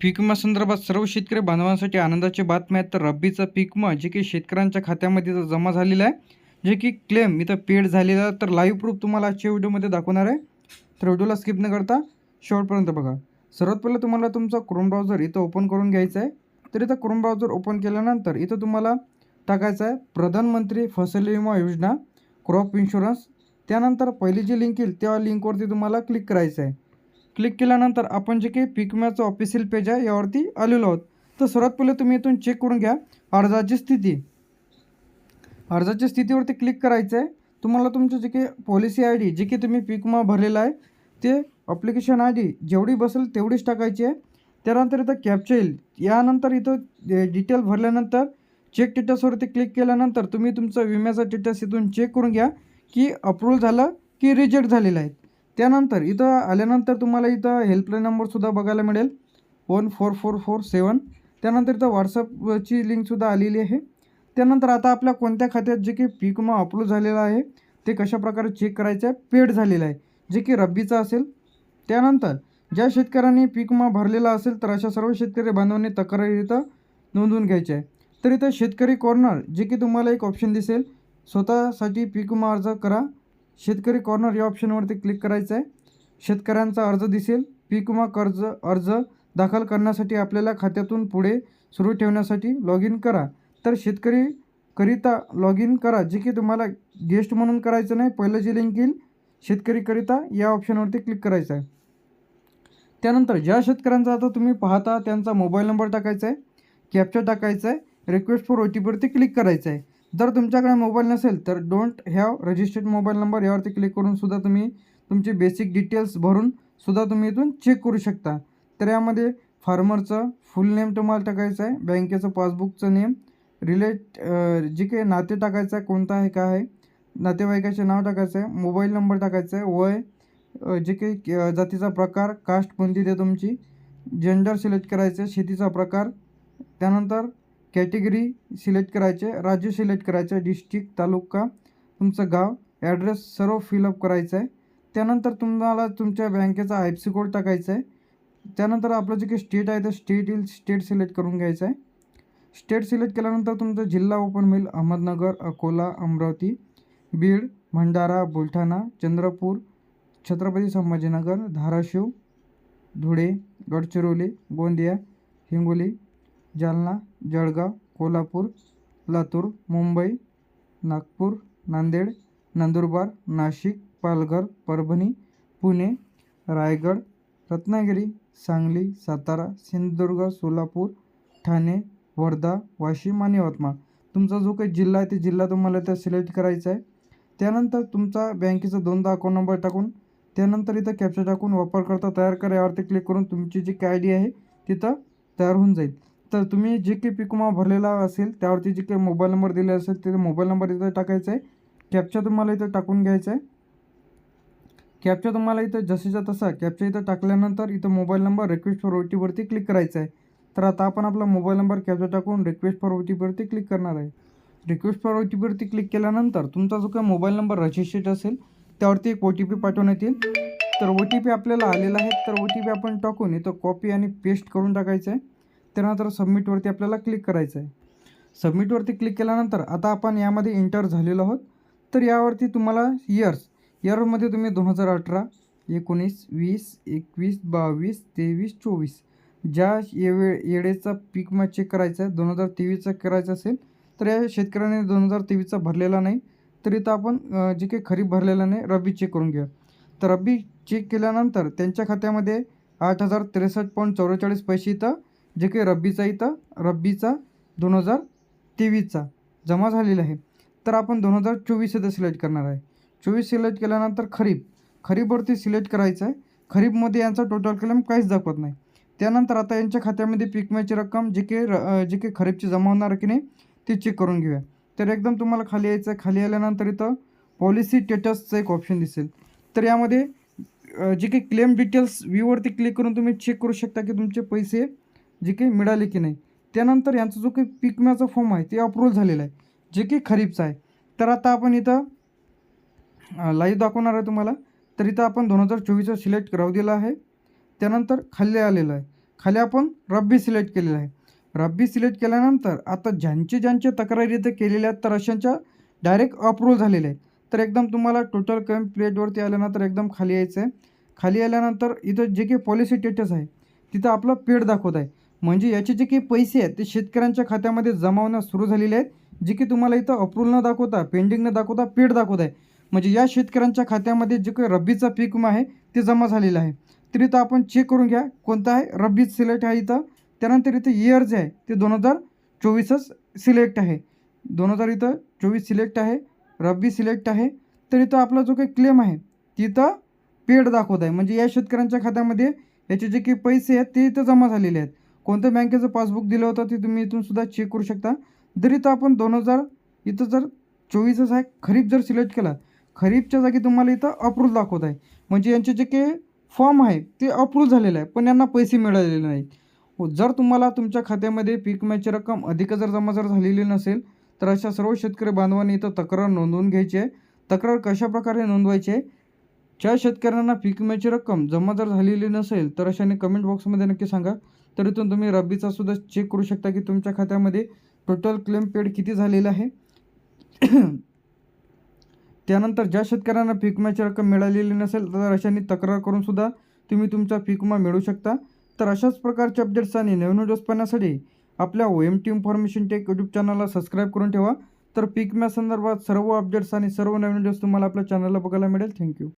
पीक विमा संदर्भात सर्व शेतकरी बांधवांसाठी आनंदाची बातमी आहे. तर रब्बीचं पीक विमा जे की शेतकऱ्यांच्या खात्यामध्ये इथं जमा झालेलं आहे. जे की क्लेम इथं पेड झालेला तर लाईव्ह प्रूफ तुम्हाला आजच्या व्हिडिओमध्ये दाखवणार आहे. तर व्हिडिओला स्किप न करता शेवटपर्यंत बघा. सर्वात पहिलं तुम्हाला तुमचा क्रोम ब्राउझर इथं ओपन करून घ्यायचं आहे. तर इथं क्रोम ब्राउझर ओपन केल्यानंतर इथं तुम्हाला टाकायचं आहे प्रधानमंत्री फसल विमा योजना क्रॉप इन्शुरन्स त्यानंतर पहिली जी लिंक येईल त्या लिंकवरती तुम्हाला क्लिक करायचं आहे. क्लिक केल्यानंतर आपण जे काही पीक विम्याचं ऑफिशियल पेज आहे यावरती आलेलो आहोत. तर सर्वात पहिले तुम्ही इथून चेक करून घ्या अर्जाची स्थिती. अर्जाच्या स्थितीवरती क्लिक करायचं आहे तुम्हाला तुमचं जे काही पॉलिसी आय डी जे की तुम्ही पीक विमा भरलेला आहे ते अप्लिकेशन आय डी जेवढी बसेल तेवढीच टाकायची आहे. त्यानंतर इथं कॅप्चा येईल यानंतर इथं डिटेल भरल्यानंतर चेक स्टेटसवरती क्लिक केल्यानंतर तुम्ही तुमचं विम्याचा स्टेटस इथून चेक करून घ्या की अप्रूव्हल झालं की रिजेक्ट झालेलं आहे. त्यानंतर इथं आल्यानंतर तुम्हाला इथं हेल्पलाईन नंबरसुद्धा बघायला मिळेल. One four four four seven त्यानंतर इथं व्हॉट्सअपची लिंकसुद्धा आलेली आहे. त्यानंतर आता आपल्या कोणत्या खात्यात जे की पीक विमा अपलोड झालेला आहे ते कशाप्रकारे चेक करायचं आहे पेड झालेलं आहे जे की रब्बीचं असेल. त्यानंतर ज्या शेतकऱ्यांनी पीक विमा भरलेला असेल तर अशा सर्व शेतकरी बांधवांनी तक्रारी इथं नोंदवून घ्यायची आहे. तर इथं शेतकरी कॉर्नर जे की तुम्हाला एक ऑप्शन दिसेल स्वतःसाठी पीक विमा अर्ज करा. शेतकरी कॉर्नर या ऑप्शनवरती क्लिक करायचं आहे. शेतकऱ्यांचा अर्ज दिसेल. पीक विमा कर्ज अर्ज दाखल करण्यासाठी आपल्याला खात्यातून पुढे सुरू ठेवण्यासाठी लॉग इन करा. तर शेतकरी करिता लॉग इन करा. जे की तुम्हाला गेस्ट म्हणून करायचं नाही पहिलं जे लिंक येईल शेतकरीकरिता या ऑप्शनवरती क्लिक करायचं आहे. त्यानंतर ज्या शेतकऱ्यांचा आता तुम्ही पाहता त्यांचा मोबाईल नंबर टाकायचा आहे. कॅप्चर टाकायचा आहे. रिक्वेस्ट फॉर ओ टी पीवरती क्लिक करायचं आहे. जर तुमच्याकडे मोबाईल नसेल तर don't have registered mobile number यावरती क्लिक करून सुद्धा तुम्ही तुमचे बेसिक डिटेल्स भरून सुद्धा तुम्ही इथून चेक करू शकता. तर यामध्ये फार्मरचं फुल नेम तुम्हाला टाकायचं आहे बँकेचं पासबुकचं नेम रिलेट जे काही नाते टाकायचं आहे कोणतं आहे काय आहे नातेवाईकाचे नाव टाकायचं आहे मोबाईल नंबर टाकायचा आहे वय जे काही जातीचा प्रकार कास्ट कोणती ते तुमची जेंडर सिलेक्ट करायचं आहे शेतीचा प्रकार त्यानंतर कॅटेगरी सिलेक्ट करायचे राज्य सिलेक्ट करायचं डिस्ट्रिक्ट तालुका तुमचं गाव ॲड्रेस सर्व फिलअप करायचं आहे त्यानंतर तुम्हाला तुमच्या बँकेचा आय एफ सी कोड टाकायचा आहे त्यानंतर आपलं जे काही स्टेट आहे ते स्टेट येईल स्टेट सिलेक्ट करून घ्यायचं आहे स्टेट सिलेक्ट केल्यानंतर तुमचा जिल्हा ओपन होईल अहमदनगर अकोला अमरावती बीड भंडारा बुलढाणा चंद्रपूर छत्रपती संभाजीनगर धाराशिव धुळे गडचिरोली गोंदिया हिंगोली जालना जळगाव कोल्हापूर लातूर मुंबई नागपूर नांदेड नंदुरबार नाशिक पालघर परभणी पुणे रायगड रत्नागिरी सांगली सातारा सिंधुदुर्ग सोलापूर ठाणे वर्धा वाशिम आणि यवतमाळ. तुमचा जो काही जिल्हा आहे ते जिल्हा तुम्हाला इथं सिलेक्ट करायचा आहे. त्यानंतर तुमचा बँकेचा दोनदा अकाउंट नंबर टाकून त्यानंतर इथं कॅप्चर टाकून वापरकर्ता तयार करा यावरती क्लिक करून तुमची जी काय आय डी आहे तिथं तयार होऊन जाईल. तर तुम्ही जे काही पिकुमा भरलेला असेल त्यावरती जे काही मोबाईल नंबर दिले असेल ते मोबाईल नंबर इथं टाकायचा आहे. कॅप्चा तुम्हाला इथं टाकून घ्यायचा आहे. कॅप्चा तुम्हाला इथं जसेच्या तसा कॅप्चा इथं टाकल्यानंतर इथं mobile number request for O click करायचा आहे. तर आता आपण आपला मोबाईल नंबर कॅप्चा टाकून रिक्वेस्ट फॉर ओ क्लिक करणार आहे. रिक्वेस्ट फॉर ओ क्लिक केल्यानंतर तुमचा जो काही मोबाईल नंबर रजिस्टर्ड असेल त्यावरती एक ओ टी पी पाठवण्यात येईल. तर ओ टी पी आपल्याला आलेला आहे तर ओ टी पी आपण टाकून इथं कॉपी आणि पेस्ट करून टाकायचं आहे. त्यानंतर सबमिटवरती आपल्याला क्लिक करायचं आहे सबमिटवरती क्लिक केल्यानंतर आता आपण यामध्ये एंटर झालेलो आहोत. तर यावरती तुम्हाला इयर्स इयरमध्ये तुम्ही दोन हजार अठरा एकोणीस वीस एकवीस बावीस तेवीस चोवीस ज्या येवे येळेचा पीक मग चेक करायचा आहे दोन हजार तेवीसचा करायचा असेल तर या शेतकऱ्याने दोन हजार तेवीसचा भरलेला नाही. तर इथं आपण जे काही खरीप भरलेला नाही रब्बी चेक करून घेऊया. तर रब्बी चेक केल्यानंतर त्यांच्या खात्यामध्ये आठ हजार त्रेसष्ट पॉईंट चौवेचाळीस पैसे इथं जे काही रब्बीचा इथं रब्बीचा दोन हजार तेवीसचा जमा झालेला आहे. तर आपण दोन हजार चोवीस इथं सिलेक्ट करणार आहे. चोवीस सिलेक्ट केल्यानंतर खरीप. खरीपवरती सिलेक्ट करायचं आहे. खरीपमध्ये यांचा टोटल क्लेम काहीच दाखवत नाही. त्यानंतर आता यांच्या खात्यामध्ये पीक विम्याची रक्कम जे काही र- जे काही खरीपची जमा होणार आहे की नाही ते चेक करून घेऊया. तर एकदम तुम्हाला खाली यायचं आहे. खाली आल्यानंतर इथं पॉलिसी स्टेटसचं एक ऑप्शन दिसेल. तर यामध्ये जे काही क्लेम डिटेल्स व्ह्यूवरती क्लिक करून तुम्ही चेक करू शकता की तुमचे पैसे जे काही मिळाले की नाही त्यानंतर यांचा जो काही पीक विम्याचा फॉर्म आहे ते अप्रूव्हल झालेला आहे. जे की खरीपचा आहे तर आता आपण इथं लाईव्ह दाखवणार आहे तुम्हाला. तर इथं आपण दोन हजार चोवीसचा सिलेक्ट करावं दिला आहे. त्यानंतर खाली आलेलं आहे. खाली आपण रब्बी सिलेक्ट केलेलं आहे. रब्बी सिलेक्ट केल्यानंतर आता ज्यांचे ज्यांचे तक्रारी इथं केलेल्या आहेत तर अशांच्या डायरेक्ट अप्रूव्ह झालेले आहेत. तर एकदम तुम्हाला टोटल क्लेम प्लेटवरती आल्यानंतर एकदम खाली यायचं आहे. खाली आल्यानंतर इथं जे काही पॉलिसी स्टेटस आहे तिथं आपलं पेड दाखवत आहे. म्हणजे याचे जे काही पैसे आहेत ते शेतकऱ्यांच्या खात्यामध्ये जमा होण्यास सुरू झालेले आहेत जे की तुम्हाला इथं अप्रूव्हल न दाखवता पेंडिंग न दाखवता पेड दाखवत आहे. म्हणजे या शेतकऱ्यांच्या खात्यामध्ये जे काही रब्बीचा पीक विमा आहे ते जमा झालेलं आहे. तर इथं आपण चेक करून घ्या कोणतं आहे? रब्बीच सिलेक्ट आहे इथं. त्यानंतर इथं इयर जे आहे ते दोन हजार चोवीसच सिलेक्ट आहे. दोन हजार इथं चोवीस सिलेक्ट आहे रब्बी सिलेक्ट आहे. तर इथं आपला जो काही क्लेम आहे तिथं पेड दाखवत आहे. म्हणजे या शेतकऱ्यांच्या खात्यामध्ये याचे जे काही पैसे आहेत ते इथं जमा झालेले आहेत. कोणत्या बँकेचं पासबुक दिलं होतं ते तुम्ही इथून सुद्धा चेक करू शकता. जर इथं आपण दोन हजार इथं जर चोवीसच आहे खरीप जर सिलेक्ट केला खरीपच्या जागी तुम्हाला इथं अप्रूव्ह दाखवत आहे. म्हणजे यांचे जे काही फॉर्म आहे ते अप्रूव्ह झालेलं आहे पण यांना पैसे मिळालेले नाहीत. हो जर तुम्हाला तुमच्या खात्यामध्ये पीक विम्याची रक्कम अधिक जर जमा जर झालेली नसेल तर अशा सर्व शेतकरी बांधवांनी इथं तक्रार नोंदवून घ्यायची आहे. तक्रार कशाप्रकारे नोंदवायची आहे? ज्या शेतकऱ्यांना पीक विम्याची रक्कम जमा जर झालेली नसेल तर अशाने कमेंट बॉक्समध्ये नक्की सांगा. तर इथून तुम्ही रब्बीचा सुद्धा चेक करू शकता की तुमच्या खात्यामध्ये टोटल क्लेम पेड किती झालेलं आहे. त्यानंतर ज्या शेतकऱ्यांना पीक विम्याची रक्कम मिळालेली नसेल तर अशाने तक्रार करून सुद्धा तुम्ही तुमचा पीक विमा मिळू शकता. तर अशाच प्रकारचे अपडेट्स आणि नवीन व्हिडिओज पाहण्यासाठी आपल्या O M T information tech YouTube चॅनलला सबस्क्राईब करून ठेवा. तर पीक विम्यासंदर्भात सर्व अपडेट्स आणि सर्व नवीन व्हिडिओज तुम्हाला आपल्या चॅनलला बघायला मिळेल. थँक्यू